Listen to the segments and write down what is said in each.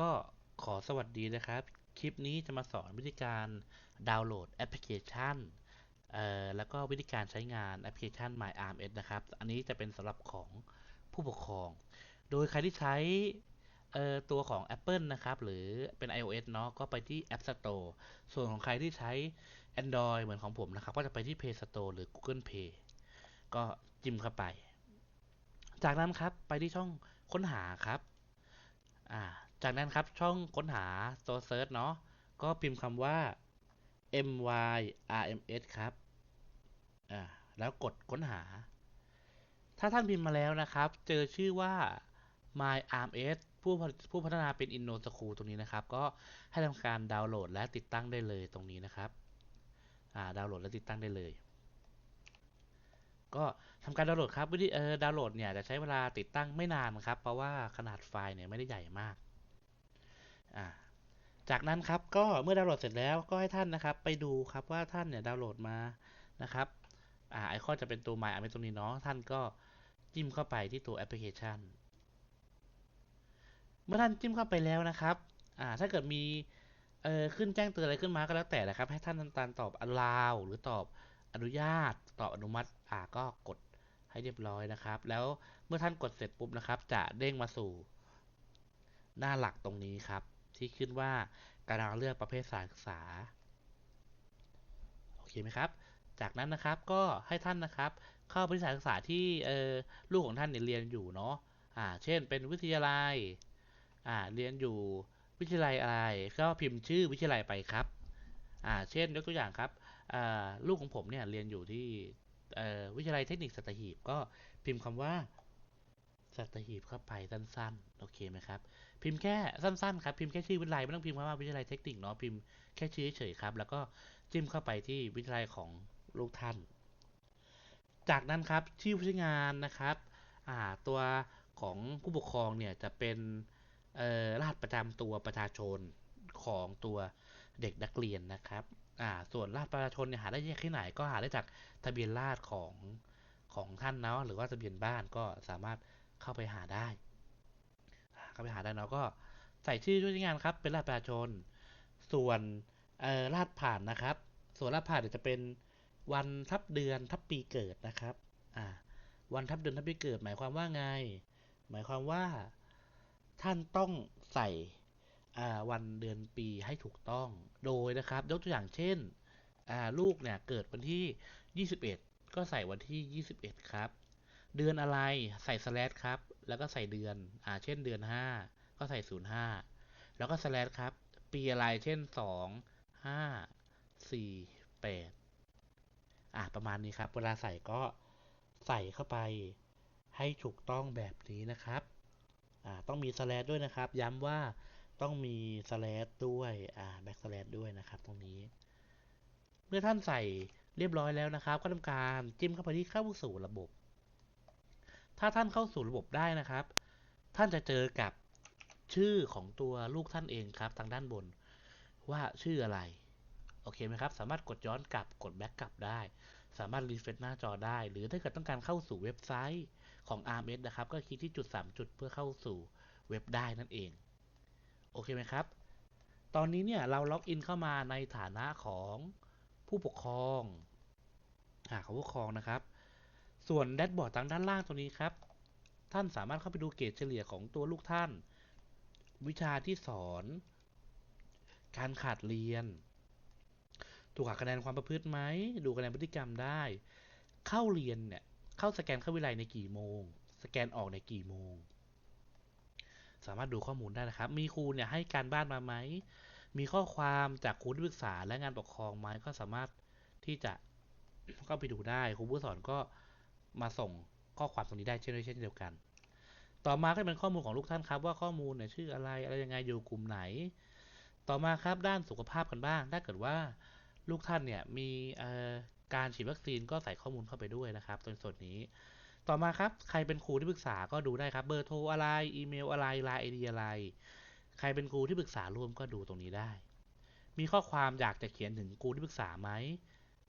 ก็ขอสวัสดีนะครับ คลิปนี้จะมาสอนวิธีการดาวน์โหลดแอปพลิเคชันเอ่อแล้วก็วิธีการใช้งานแอปพลิเคชัน MyRMS นะครับ อันนี้จะเป็นสำหรับของผู้ปกครอง โดยใครที่ใช้เอ่อตัวของ Apple นะครับ หรือเป็น iOS เนาะก็ไปที่ App Store ส่วนของใครที่ใช้ Android เหมือนของผมนะครับ ก็จะไปที่ Play Store หรือ Google Play ก็จิ้มเข้าไป จากนั้นครับไปที่ช่องค้นหาครับ อ่า จากนั้นครับช่องค้นหาตัวเซิร์ชเนาะก็พิมพ์คำว่า myrms ครับอ่าแล้วกดค้นหา ถ้าท่านพิมพ์มาแล้วนะครับ เจอชื่อว่า myrms ผู้ผู้พัฒนาเป็น InnoSchool ตรงนี้นะครับ ก็ให้ทำการดาวน์โหลดและติดตั้งได้เลยตรงนี้นะครับอ่าดาวน์โหลดและติดตั้งได้เลย ก็ทำการดาวน์โหลดครับวิธีเออดาวน์โหลดเนี่ยจะใช้เวลาติดตั้งไม่นานครับ เพราะว่าขนาดไฟล์เนี่ยไม่ได้ใหญ่มาก จากนั้นครับก็เมื่อดาวน์โหลดเสร็จแล้วก็ให้ท่านนะครับ ไปดูครับว่าท่านเนี่ยดาวน์โหลดมานะครับอไอคอนจะเป็นตัว My อันตรงนี้เนาะท่านก็จิ้มเข้าไปที่ตัวแอปพลิเคชัน เมื่อท่านจิ้มเข้าไปแล้วนะครับถ้าเกิดมีเออขึ้นแจ้งเตือนอะไรขึ้นมาก็แล้วแต่นะครับ ให้ท่านทำการตอบ allow หรือตอบอนุญาต ตอบอนุมัติอ่าก็กดให้เรียบร้อยนะครับ แล้วเมื่อท่านกดเสร็จปุ๊บนะครับ จะเด้งมาสู่หน้าหลักตรงนี้ครับ ที่ขึ้นว่าการเลือกประเภทสารศึกษา โอเคไหมครับ จากนั้นนะครับก็ให้ท่านนะครับ เข้าไปที่สารศึกษาที่ลูกของท่านเนี่ยเรียนอยู่เนาะอ่าเช่นเป็นวิทยาลัยอ่าเรียนอยู่วิทยาลัยอะไร ก็พิมพ์ชื่อวิทยาลัยไปครับอ่าเช่นยกตัวอย่างครับลูกของผมเนี่ยเรียนอยู่ที่วิทยาลัยเทคนิคสัตหีบก็พิมพ์คำว่า สัตหีบเข้าไปสั้นๆ โอเคไหมครับ พิมพ์แค่สั้นๆครับ พิมพ์แค่ชื่อวิทยาลัยไม่ต้องพิมพ์ว่าวิทยาลัยเทคนิคเนาะ พิมพ์แค่ชื่อเฉยๆครับ แล้วก็จิ้มเข้าไปที่วิทยาลัยของลูกท่าน จากนั้นครับชื่อผู้ใช้งานนะครับ ตัวของผู้ปกครองเนี่ยจะเป็นรหัสประจำตัวประชาชนของตัวเด็กนักเรียนนะครับ อ่า ส่วนรหัสประชาชนเนี่ยหาได้ยากที่ไหนก็หาได้จากทะเบียนราษของของท่านเนาะหรือว่าทะเบียนบ้านก็สามารถ เข้าไปหาได้ เข้าไปหาได้เนาะก็ใส่ชื่อช่วยงานครับ เป็นรหัสประชาชน ส่วนรหัสผ่านนะครับ ส่วนรหัสผ่านจะเป็นวันทับเดือนทับปีเกิดนะครับ อ่า วันทับเดือนทับปีเกิด หมายความว่าไง หมายความว่าท่านต้องใส่วันเดือนปีให้ถูกต้องโดยนะครับ ยกตัวอย่างเช่นลูกเนี่ยเกิดวันที่ 21 ก็ใส่วันที่ 21 ครับ เดือนอะไรใส่สแลชครับ แล้วก็ใส่เดือน อ่า เช่นเดือน 5 ก็ใส่ 05 แล้วก็สแลชครับ ปีอะไร เช่น 2 5 4 8 อ่าประมาณนี้ครับ เวลาใส่ก็ใส่เข้าไปให้ถูกต้องแบบนี้นะครับ อ่า ต้องมีสแลชด้วยนะครับ ย้ำว่าต้องมีสแลชด้วย อ่าแบ็กสแลชด้วยนะครับ ตรงนี้ เมื่อท่านใส่เรียบร้อยแล้วนะครับ ก็ทำการจิ้มเข้าไปที่เข้าสู่ระบบ ถ้าท่านเข้าสู่ระบบได้นะครับ ท่านจะเจอกับชื่อของตัวลูกท่านเองครับทางด้านบน ว่าชื่ออะไร โอเคไหมครับ สามารถกดย้อนกลับกดแบ็กกลับได้ สามารถรีเฟรชหน้าจอได้ หรือถ้าเกิดต้องการเข้าสู่เว็บไซต์ของ RMS นะครับ ก็คลิกที่จุด 3 จุดเพื่อเข้าสู่เว็บได้นั่นเอง โอเคไหมครับ ตอนนี้เนี่ยเราล็อกอินเข้ามาในฐานะของผู้ปกครองหาของผู้ปกครองนะครับ ส่วนแดชบอร์ดทางด้านล่างตัวนี้ครับ ท่านสามารถเข้าไปดูเกรดเฉลี่ยของตัวลูกท่าน วิชาที่สอน การขาดเรียน ถูกหักคะแนนความประพฤติไหม ดูคะแนนพฤติกรรมได้ เข้าเรียนเนี่ย เข้าสแกนเข้าวิไลในกี่โมง สแกนออกในกี่โมง สามารถดูข้อมูลได้นะครับ มีครูเนี่ยให้การบ้านมาไหม มีข้อความจากครูที่ปรึกษาและงานปกครองไหมก็สามารถที่จะก็ไปดูได้ ครูผู้สอนก็ มาส่งข้อความตรงนี้ได้เช่นเช่นเดียวกัน ต่อมาก็เป็นข้อมูลของลูกท่านครับว่าข้อมูลเนี่ยชื่ออะไรอะไรยังไงอยู่กลุ่มไหน ต่อมาครับด้านสุขภาพกันบ้าง ถ้าเกิดว่าลูกท่านเนี่ยมีการฉีดวัคซีนก็ใส่ข้อมูลเข้าไปด้วยนะครับตรงส่วนนี้ ต่อมาครับใครเป็นครูที่ปรึกษาก็ดูได้ครับเบอร์โทรอะไรอีเมลอะไรไลน์ไอเดียอะไร ใครเป็นครูที่ปรึกษาร่วมก็ดูตรงนี้ได้ มีข้อความอยากจะเขียนถึงครูที่ปรึกษาไหม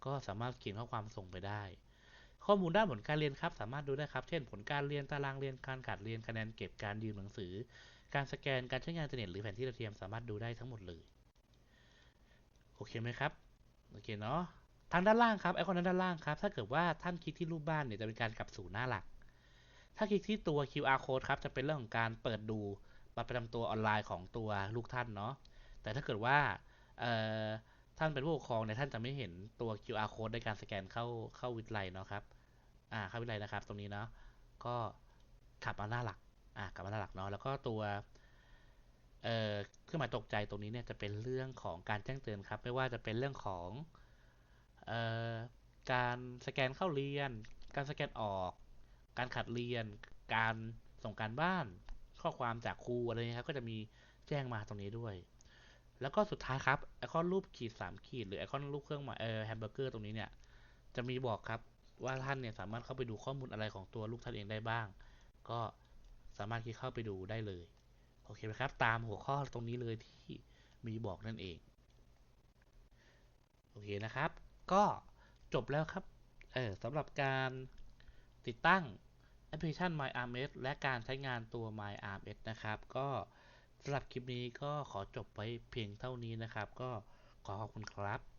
ก็สามารถเขียนข้อความส่งไปได้ ข้อมูลด้านผลการเรียนครับ สามารถดูได้ครับ เช่น ผลการเรียน ตารางเรียน การขาดเรียน คะแนนเก็บ การยืมหนังสือ การสแกน การใช้งานอินเทอร์เน็ต หรือแผนที่ดาวเทียม สามารถดูได้ทั้งหมดเลย โอเคไหมครับ โอเคเนาะ ทางด้านล่างครับ ไอคอนด้านล่างครับ ถ้าเกิดว่าท่านคลิกที่รูปบ้านเนี่ย จะเป็นการกลับสู่หน้าหลัก ถ้าคลิกที่ตัว QR code ครับ จะเป็นเรื่องของการเปิดดูบัตรประจำตัวออนไลน์ของตัวลูกท่านเนาะ แต่ถ้าเกิดว่าเอ่อ ท่านเป็นผู้ปกครองเนี่ยท่านจะไม่เห็นตัว QR code ในการสแกนเข้าเข้าวิทยาลัยเนาะครับ อ่าเข้าวิทยาลัยนะครับ ตรงนี้เนาะ ก็ขับมาหน้าหลัก อ่ากลับมาหน้าหลักเนาะ แล้วก็ตัว เอ่อเครื่องหมายตกใจตรงนี้เนี่ยจะเป็นเรื่องของการแจ้งเตือนครับ ไม่ว่าจะเป็นเรื่องของ เอ่อ การสแกนเข้าเรียน การสแกนออก การขัดเรียน การส่งการบ้าน ข้อความจากครูอะไรเงี้ยครับ ก็จะมีแจ้งมาตรงนี้ด้วย แล้วก็สุดท้ายครับไอคอนรูปขีดสามขีดหรือไอคอนรูปเครื่องหมายเออแฮมเบอร์เกอร์ตรงนี้เนี่ยจะมีบอกครับว่าท่านเนี่ยสามารถเข้าไปดูข้อมูลอะไรของตัวลูกท่านเองได้บ้าง ก็สามารถที่เข้าไปดูได้เลยโอเคไหมครับตามหัวข้อตรงนี้เลยที่มีบอกนั่นเองโอเคนะครับ ก็จบแล้วครับเออสำหรับการติดตั้งแอปพลิเคชัน MyRMS และการใช้งานตัว MyRMS นะครับ ก็ สำหรับคลิปนี้ก็ขอจบไว้เพียงเท่านี้นะครับ ก็ขอขอบคุณครับ